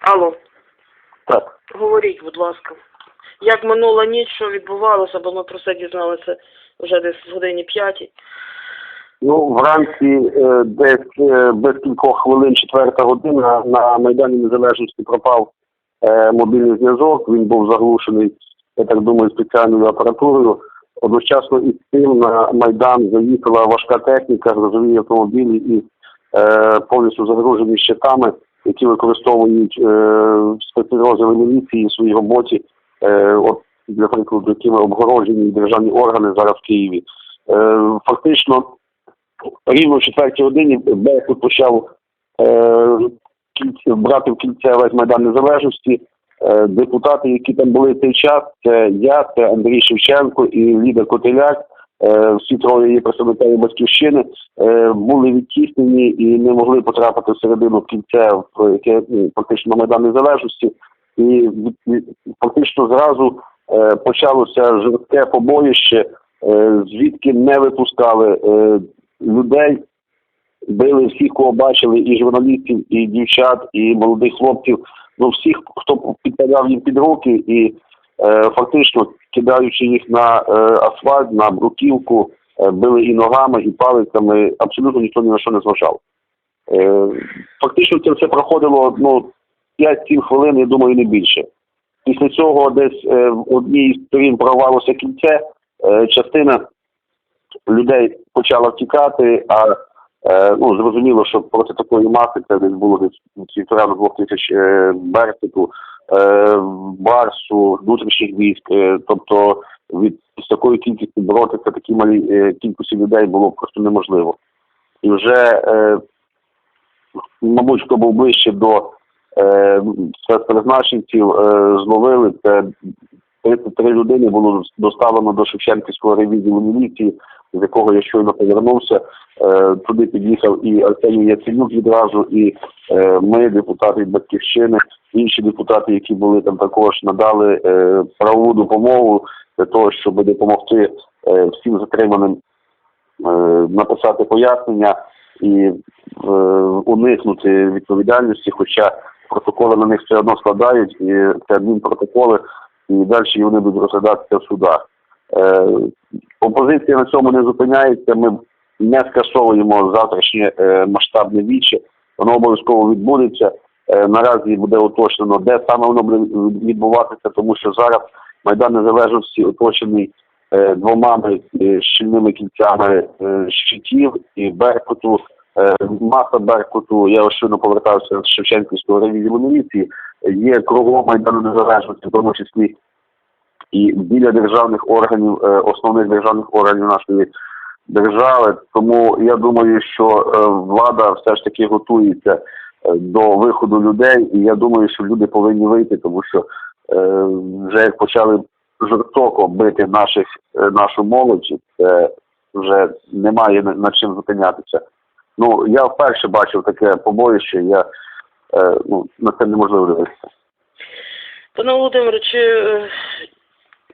Алло, Так. говоріть, будь ласка. Як минула ніч, що відбувалося, бо ми про це дізналися вже десь в годині п'ятій. Ну, вранці е, десь е, без кількох хвилин, четверта година, на Майдані Незалежності пропав е, мобільний зв'язок. Він був заглушений, я так думаю, спеціальною апаратурою. Одночасно із цим на Майдан заїхала важка техніка, грузові автомобілі і е, повністю загружені щитами, які використовують е, спецпідрозділи міліції в своїй роботі, е, от, для прикладу, якими обгороджені державні органи зараз в Києві. Е, фактично, рівно в четвертій годині Беркут почав брати в кільце весь Майдан Незалежності. Депутати, які там були в цей час, це я, це Андрій Шевченко і Ліда Котеляк. Е, всі троє є представниками батьківщини, е, були відтіснені і не могли потрапити всередину кільце, в яке ну, фактично Майдан Незалежності. І фактично зразу е, почалося жорстке побоїще, звідки не випускали людей, били всіх, кого бачили, і журналістів, і дівчат, і молодих хлопців. Ну всіх, хто підпадав їм під руки, і е, фактично кидаючи їх на е, асфальт, на бруківку, е, били і ногами, і палицями. Абсолютно ніхто ні на що не зважав. Е, фактично це все проходило ну 5-7 хвилин, я думаю, не більше. Після цього десь е, в одній з сторін прорвалося кільце, е, частина людей почала втікати, а е, ну зрозуміло, що проти такої маси це десь було десь півтора до двох тисяч е, берсику, е, барсу, внутрішніх військ. Е, тобто від з такою кількістю боротися такій малій е, кількості людей було просто неможливо. І вже, е, мабуть, хто був ближче до е, спецпризначенців, е, зловили це 33 людини було доставлено до Шевченківського ревізію міліції, з якого я щойно повернувся. Е, туди під'їхав і Арсеній Яценюк відразу, і е, ми, депутати батьківщини, інші депутати, які були там також надали е, правову допомогу для того, щоб допомогти всім затриманим написати пояснення і уникнути відповідальності, хоча протоколи на них все одно складають, і це адмінпротоколи, і далі вони будуть розглядатися в судах. Е, опозиція на цьому не зупиняється. Ми не скасовуємо завтрашнє е, масштабне віче. Воно обов'язково відбудеться. Е, наразі буде уточнено, де саме воно буде відбуватися, тому що зараз Майдан Незалежності оточений двома щільними кільцями щитів і Беркуту. Маса Беркуту, я щойно повертався з Шевченківського ревізію міліції, є кругом Майдану Незалежності, в тому числі і біля державних органів, е, основних державних органів нашої держави. Тому я думаю, що е, влада все ж таки готується е, до виходу людей, і я думаю, що люди повинні вийти, тому що вже як почали жорстоко бити наших нашу молодь, це вже немає на- над чим зупинятися. Ну я вперше бачив таке побоїще. Я ну на це неможливо дивитися. Пане Володимире, чи,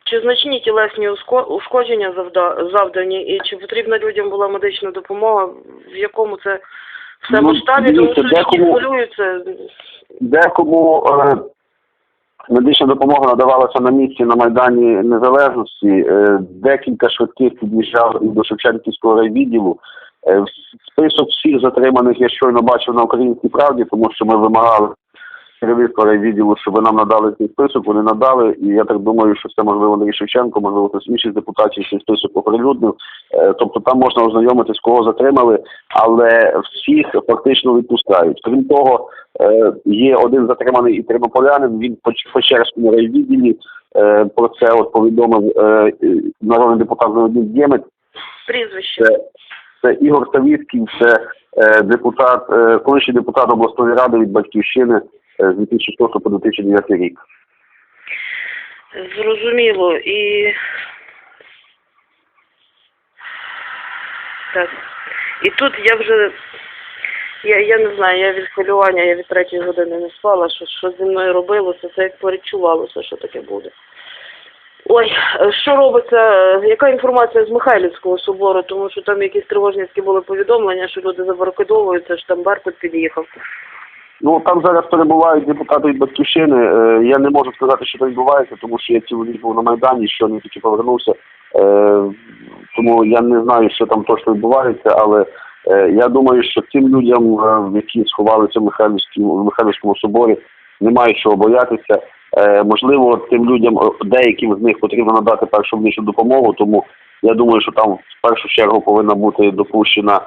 чи значні тілесні ушко- ушкодження завда- завдані, і чи потрібна людям була медична допомога, в якому це все Ну, масштабі, тому дивіться, що декому- хвилюються. Декому е, медична допомога надавалася на місці на Майдані Незалежності. Е, декілька швидких під'їжджав до Шевченківського райвідділу. Е, список всіх затриманих я щойно бачив на українській правді, тому що ми вимагали керівництва райвідділу, щоб нам надали цей список. Вони надали, і я так думаю, що це можливо Андрій Шевченко, можливо, хтось інших депутатів цей список оприлюднив. Е, Тобто там можна ознайомитись, кого затримали, але всіх фактично відпускають. Крім того, е, є один затриманий і тернополянин. Він по, Черському райвідділі е, про це от повідомив народний депутат Леонід Ємець. Прізвище. Це, це Ігор Савіцький, це депутат, колишній депутат обласної ради від батьківщини з 2006 по 2009 рік. Зрозуміло. І так. І тут я вже я, я не знаю, я від хвилювання, я від третьої години не спала, що, що зі мною робилося, це як перечувалося, що таке буде. Ой, що робиться, яка інформація з Михайлівського собору, тому що там якісь тривожницькі були повідомлення, що люди забаркадовуються, що там Беркут під'їхав. Ну там зараз перебувають депутати від батьківщини. Е, я не можу сказати, що там відбувається, тому що я цілу був на майдані, що не тільки повернувся. Е, тому я не знаю, що там точно відбувається, але е, я думаю, що цим людям, які сховалися в Михайлівському, в Михайлівському соборі, немає чого боятися. Можливо, тим людям, деяким з них потрібно надати першу медичну допомогу, тому я думаю, що там в першу чергу повинна бути допущена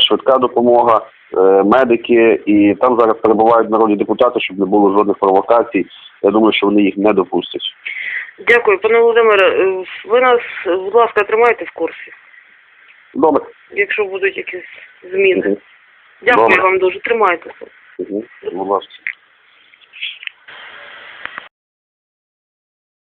швидка допомога, медики, і там зараз перебувають народні депутати, щоб не було жодних провокацій. Я думаю, що вони їх не допустять. Дякую, пане Володимире. е, Ви нас, е, будь ласка, тримайте в курсі, Добре. якщо будуть якісь зміни. Угу. Дякую Добре. вам дуже, тримайтеся. Угу. Будь ласка.